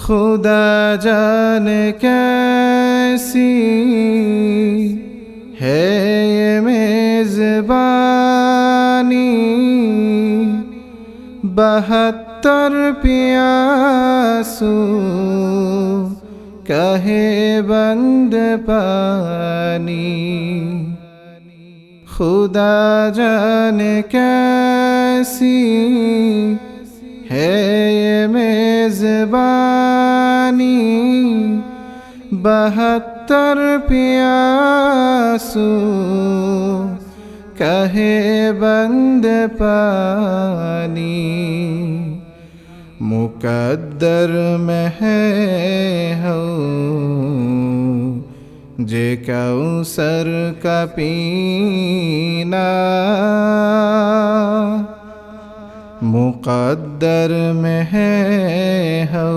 खुदा जाने कैसी है ये मेजबानी बहत्तर प्यासू कहे बंद पानी खुदा जाने कैसी है ये मेजबानी बहत्तर प्यासू कहे बंद पानी मुकद्दर में है हो जे कौसर का पीना मुकद्दर में है हो,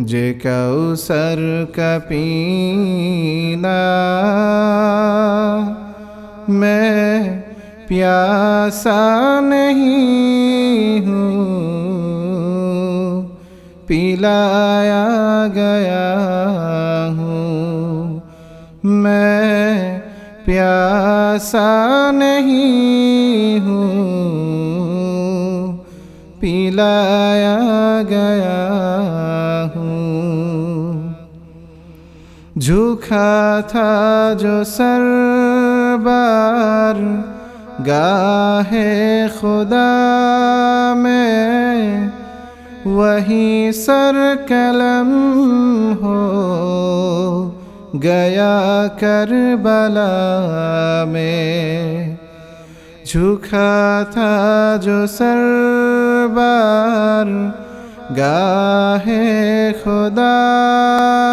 जे कौसर का पीना। मैं प्यासा नहीं हूँ, पिलाया गया हूँ। मैं प्यासा नहीं हूँ पिलाया गया हूँ। झुका था जो सर बार गाहे खुदा में, वही सर कलम हो, गया कर बला में। झुका था जो सर बार गाहे खुदा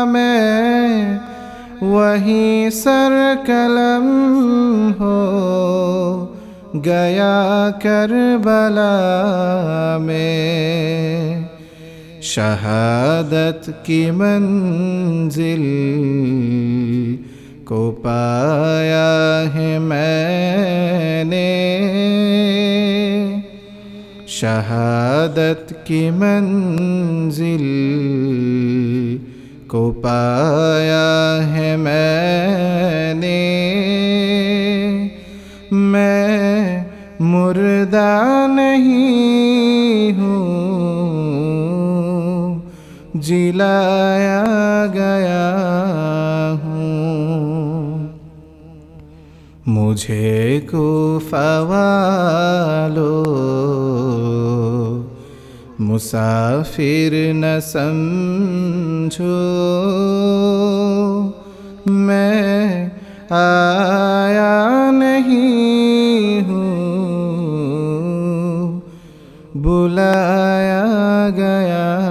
में, वही सर कलम हो, गया कर बला में। शहादत की मंजिल को पाया है मैंने शहादत की मंजिल को पाया है मैंने। मैं मुर्दा नहीं हूँ, जिलाया गया हूँ। मुझे को फवालो मुसाफिर न समझो। मैं आया नहीं हूँ। बुलाया गया